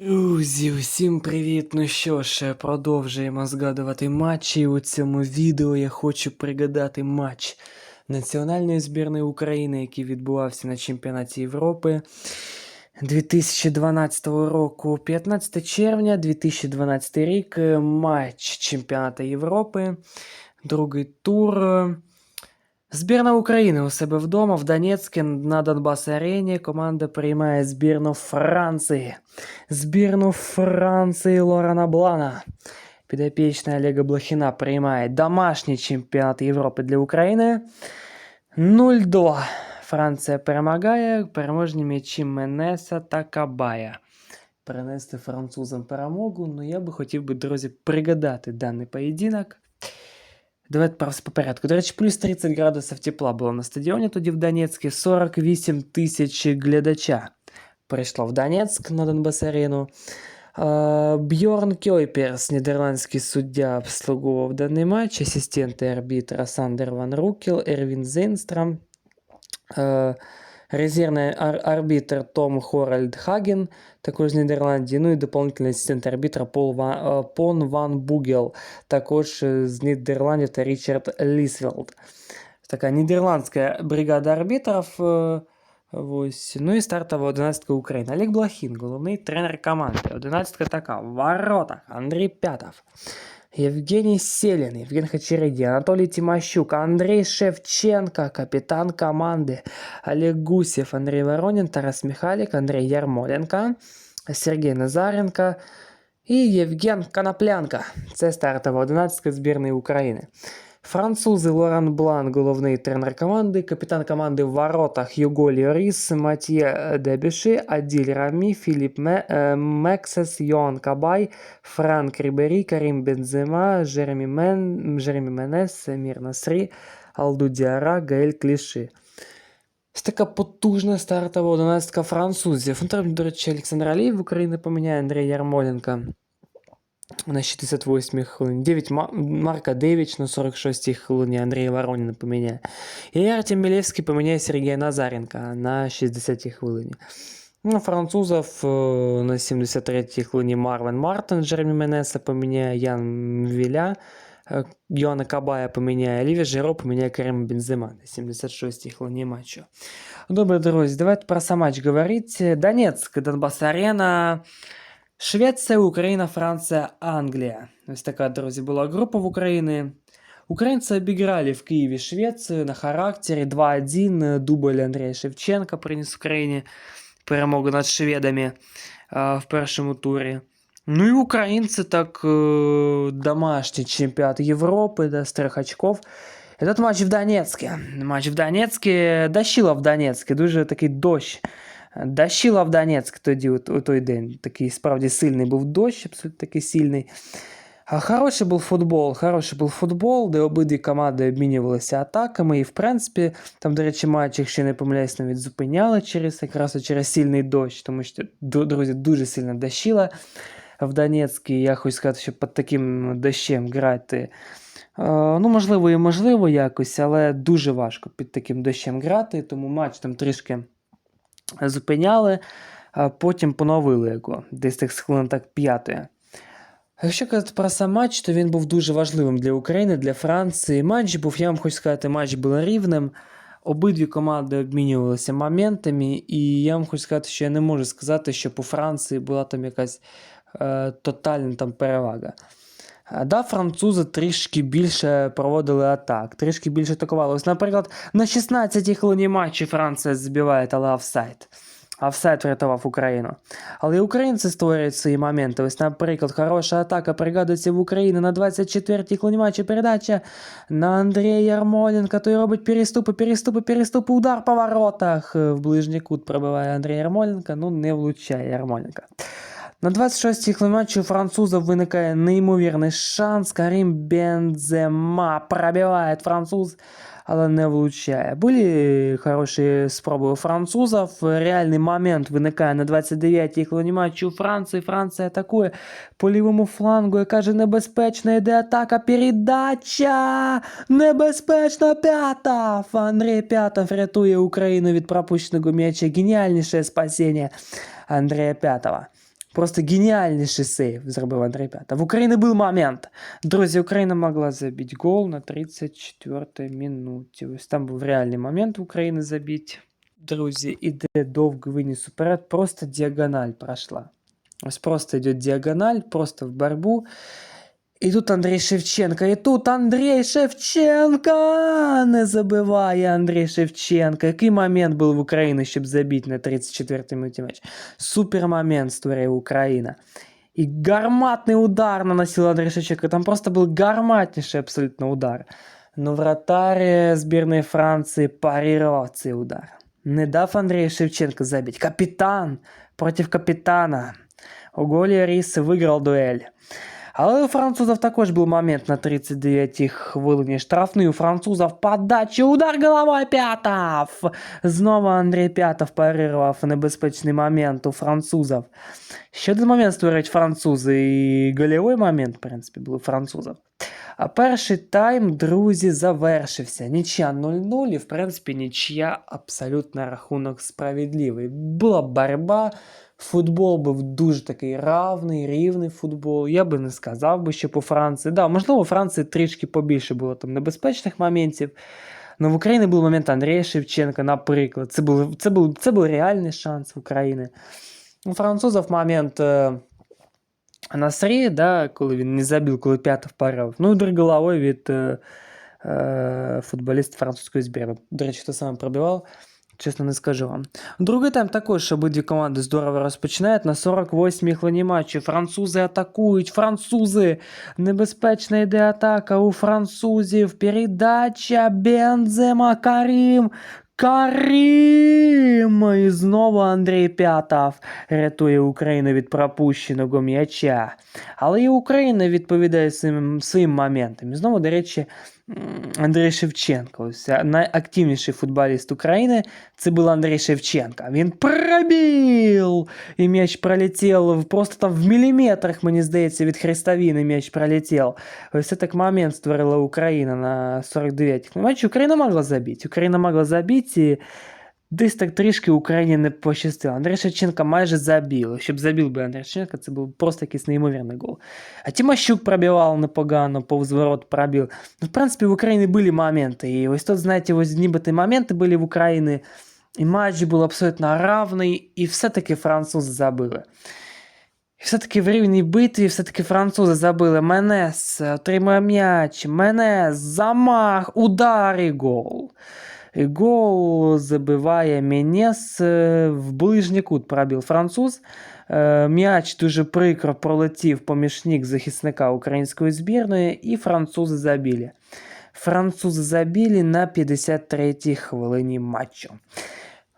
Друзі, усім привіт! Ну що ж, продовжуємо згадувати матчі. У цьому відео я хочу пригадати матч національної збірної України, який відбувався на чемпіонаті Європи 2012 року. 15 червня 2012 рік. е, Матч чемпіонату Європи. Другий тур. Збірна України у себе вдома в Донецьку на Донбас Арені. Команда приймає збірну Франції. Збірну Франції Лорана Блана. Підопічна Олега Блохіна приймає домашній чемпіонат Європи для України. 0-2. Франція перемагає. Переможні м'ячі Менеса та Кабая. Принести французам перемогу. Ну я би хотів би, друзі, пригадати даний поєдинок. Давайте просто по порядку. До речі, плюс 30 градусів тепла було на стадіоні тоді в Донецьку. 48 тисяч глядача прийшло в Донецьк на Донбас Арену. Бьорн Кьойперс, нідерландський суддя, обслуговував даний матч. Асистенти арбітра Сандер Ван Рукел, Ервін Зейнстрам. Е, Резервний ар- арбітр Том Хоральд Хаген, також з Нідерландії. Ну і доповнительний асистент арбітра Пол Ван, е, Пон Ван Бугел, також е, з Нідерландів та Річард Лісвелд. Така нідерландська бригада арбітрів. е, Ось. Ну і стартова одинадцятка України. Олег Блохін, головний тренер команди. Одинадцятка така. В воротах. Андрій Пятов. Євгеній Селін, Євген Хачериді, Анатолій Тимощук, Андрій Шевченко, капітан команди, Олег Гусєв, Андрій Воронін, Тарас Михайлік, Андрій Ярмоленко, Сергій Назаренко і Євген Коноплянка. Це стартова одинадцятка збірної України. Французи Лоран Блан, головний тренер команди, капітан команди в воротах Юго Льоріс, Матьє Дебіші, Аділь Рамі, Філіп е, Мексес, Йоан Кабай, Франк Рібері, Карім Бензема, Жеремі, Мен, Жеремі Менес, Семір Насрі, Алду Діара, Гаель Кліші. Ось така потужна стартова одинадцятка французів. Ну, до речі, Олександр Алієв в Україні поміняє Андрій Ярмоленко на 68 хвилині. 9 Ма- Марка Девіч на 46 хвилині Андрія Вороніна поміняє. І Артем Мілєвський поміняє Сергія Назаренка на 60 хвилині. Ну, французов е, на 73-й хвилині Марвен Мартин, Джеремі Менеса поміняє Ян Віля, е, Йоанна Кабая поміняє Олівія Жиро, поміняє Карим Бензема на 76-й хвилині матчу. Добре, друзі, давайте про сам матч говорити. Донецьк, Донбас Арена. Швеція, Україна, Франція, Англія. Ось така, друзі, була група в Україні. Українці обіграли в Києві Швецію на характері 2-1. Дубль Андрія Шевченка приніс Україні перемогу над шведами а, в першому турі. Ну і українці так е, домашній чемпіонат Європи, да, з трьох очков. Этот матч в Донецьке. Матч в Донецьке. Дощило в Донецьке. Дуже такий дощ. Дощило в Донецьк тоді, у, той день. Такий справді сильний був дощ, абсолютно такий сильний. Хороший був футбол, хороший був футбол, де обидві команди обмінювалися атаками. І, в принципі, там, до речі, матч, якщо не помиляюсь, навіть зупиняли через якраз через сильний дощ, тому що, друзі, дуже сильно дощило в Донецьку. І я хочу сказати, що під таким дощем грати. е, Ну, можливо, і можливо якось, але дуже важко під таким дощем грати, тому матч там трішки зупиняли, а потім поновили його, десь так з так п'ятої. Якщо казати про сам матч, то він був дуже важливим для України, для Франції. Матч був, я вам хочу сказати, матч був рівним. Обидві команди обмінювалися моментами, і я вам хочу сказати, що я не можу сказати, що по Франції була там якась е, тотальна там перевага. А, Да, французи трішки більше проводили атак, трішки більше атакували. Ось, наприклад, на 16-й хвилині матчі Франція збиває, але офсайд. Офсайд врятував Україну. Але і українці створюють свої моменти. Ось, наприклад, хороша атака пригадується в Україні на 24-й хвилині матчі передача на Андрія Ярмоленка. Той робить переступи, переступи, переступи, удар по воротах. Е, В ближній кут пробиває Андрій Ярмоленко, ну не влучає Ярмоленко. На 26-й хвилині матчу у французов виникає неймовірний шанс. Карім Бензема пробиває француз, але не влучає. Були хороші спроби у французов. Реальний момент виникає на 29-й хвилині матчу у Франції. Франція атакує по лівому флангу, яка же небезпечна йде атака. Передача! Небезпечно П'ятов! Андрій П'ятов рятує Україну від пропущеного м'яча. Геніальніше спасіння Андрія П'ятова. Просто геніальніший сейв зробив Андрій П'ята. В України був момент. Друзі, Україна могла забити гол на 34-й минуті. Ось там був реальний момент в України забити. Друзі, іде довго виніс уперед, просто діагональ пройшла. Ось просто йде діагональ, просто в борьбу. І тут Андрій Шевченко, і тут Андрій Шевченко не забиває Андрій Шевченко. Який момент був в Україні, щоб забити на 34-й минуті матч? Супер момент створила Україна. І гарматний удар наносил Андрій Шевченко. Там просто був гарматніший абсолютно удар. Но вратарь збірної Франції парировав цей удар. Не дав Андрію Шевченко забити. Капітан проти капітана. У голі Ріс виграв дуель. Але у французов також був момент на 39-й хвилині штрафний. У французов подача, удар головою П'ятов. Знову Андрій П'ятов парирував небезпечний момент у французов. Ще один момент створюють французи, і гольовий момент, в принципі, був у французов. А перший тайм, друзі, завершився. Нічия 0-0, і в принципі нічия абсолютно рахунок справедливий. Була боротьба, футбол був дуже такий равний, рівний футбол. Я би не сказав би, що по Франції. Да, можливо, у Франції трішки побільше було там небезпечних моментів. Но в Україні був момент Андрія Шевченка, наприклад. Це був, це був, це був реальний шанс в України. У французів момент. Е, Насрі, да, коли він не забив, коли п'ятов парив. Ну, удар головою від е, е, футболіста французької збірної. До речі, хто саме пробивав, чесно не скажу вам. Другий тайм також обидві команди здорово розпочинають. На 48-й хвилині матчу французи атакують, французи. Небезпечна йде атака у французів. Передача Бензема Карім. Карім! І знову Андрій П'ятов рятує Україну від пропущеного м'яча. Але і Україна відповідає своїм, своїм моментам. І знову, до речі, Андрій Шевченко. Ось найактивніший футболіст України це був Андрій Шевченко. Він пробіл! І м'яч пролетів просто там в міліметрах, мені здається, від хрестовини м'яч пролетів. Ось це так момент створила Україна на 49-х. Матч Україна могла забити. Україна могла забити. І десь так трішки Україні не пощастило. Андрій Шевченко майже забив. Щоб забив би Андрій Шевченко, це був просто якийсь неймовірний гол. А Тимощук пробивав непогано, повзворот пробив. Ну, в принципі, в Україні були моменти. І ось тут, знаєте, ось нібито моменти були в Україні. І матч був абсолютно равний, і все-таки французи забили. І все-таки в рівній битві, все-таки французи забили. Менес отримує м'яч, Менес, замах, удар і гол. Гол забиває Менес е, в ближній кут пробіл француз. Е, М'яч дуже прикро пролетів поміж ніг захисника української збірної, і французи забили. Французи забили на 53-й хвилині матчу.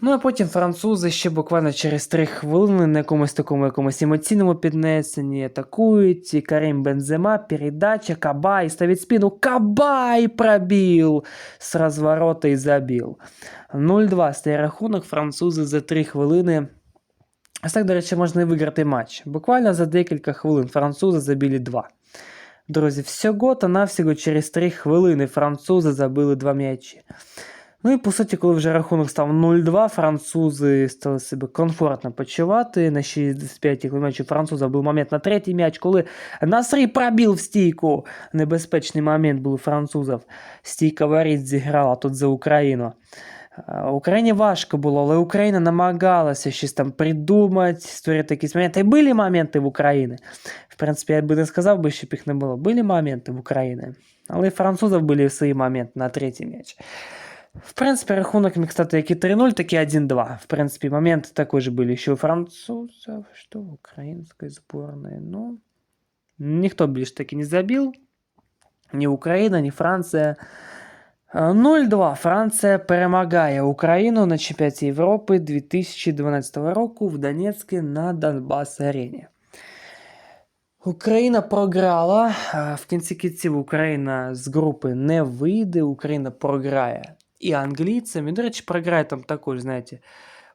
Ну а потім французи ще буквально через 3 хвилини на якомусь такому якомусь емоційному піднесенні атакують. І Карим Бензема, передача, Кабай ставить спину. Кабай пробив з розворота і забив. 0-2 стає рахунок. Французи за 3 хвилини. Ось так, до речі, можна і виграти матч. Буквально за декілька хвилин французи забили 2. Друзі, всього та навсього через 3 хвилини французи забили 2 м'ячі. Ну і по суті, коли вже рахунок став 0-2, французи стали себе комфортно почувати. На 65-й матчі француза був момент на третій м'яч, коли Насрі пробив в стійку. Небезпечний момент був у французів. Стійка воріт зіграла тут за Україну. Е, Україні важко було, але Україна намагалася щось там придумати, створити якісь моменти. Були моменти в Україні. В принципі, я би не сказав, би, щоб їх не було. Були моменти в Україні. Але і французів були свої моменти на третій м'яч. В принципе, рахунок, кстати, як і 3-0, так і 1-2. В принципе, моменты такой же были еще у французов, что в украинской сборной. Ну, никто більше таки не забил. Ні Україна, ні Франція. Е, 0-2. Франція перемагає Україну на чемпіонаті Європи 2012 року в Донецьку на Донбас Арені. Україна програла. Е, В кінці кінців Україна з групи не вийде. Україна програє і англійцям. І, до речі, програє там також, знаєте.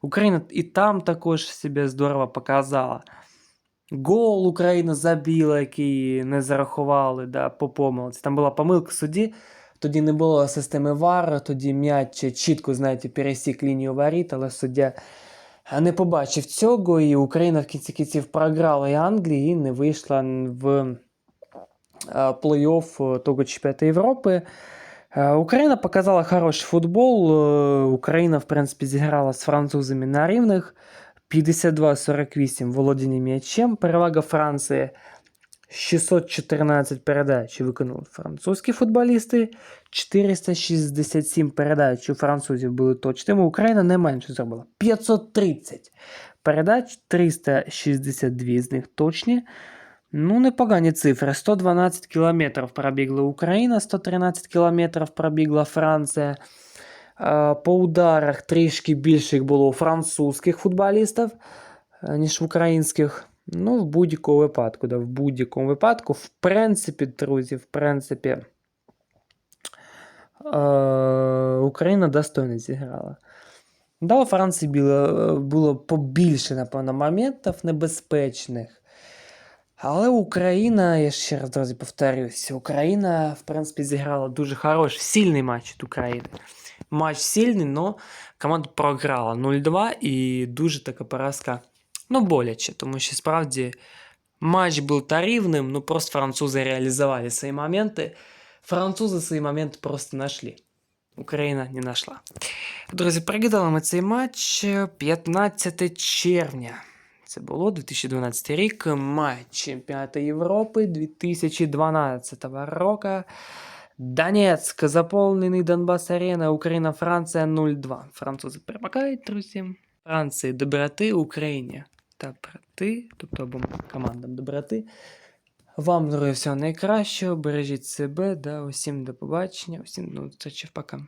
Україна і там також себе здорово показала. Гол Україна забила, який не зарахували да, по помилці. Там була помилка судді. Тоді не було системи ВАР, тоді м'яч чітко, знаєте, пересік лінію воріт, але суддя не побачив цього, і Україна в кінці кінців програла і Англії і не вийшла в е, плей-офф того чемпіонату Європи. Е, Україна показала хороший футбол. е, Україна, в принципі, зіграла з французами на рівних. 52-48 володіння м'ячем. Перевага Франції 614 передач виконали французькі футболісти. 467 передач у французів були точними. Україна не менше зробила. 530 передач, 362 з них точні. Ну, непогані цифри. 112 кілометрів пробігла Україна, 113 кілометрів пробігла Франція. По ударах трішки більше було у французьких футболістів, ніж в українських. Ну, в будь-якому випадку, да, в будь-якому випадку, в принципі, друзі, в принципі, Україна достойно зіграла. Да, у Франції було, було побільше, напевно, моментів небезпечних. Але Україна, я ще раз, друзі, повторюсь, Україна, в принципі, зіграла дуже хороший, сильний матч від України. Матч сильний, але команда програла 0-2 і дуже така поразка, ну, боляче, тому що справді матч був та рівним, ну просто французи реалізували свої моменти. Французи свої моменти просто знайшли. Україна не знайшла. Друзі, пригадали ми цей матч 15 червня. Це було 2012 рік, матч чемпіонату Європи 2012 року. Донецьк, заповнений Донбас Арена, Україна, Франція 0-2. Французи перемагають, друзі. Франції доброти, Україні доброти, тобто обом командам доброти. Вам, друзі, всього найкращого, бережіть себе, да, усім до побачення, усім до зустрічі, пока.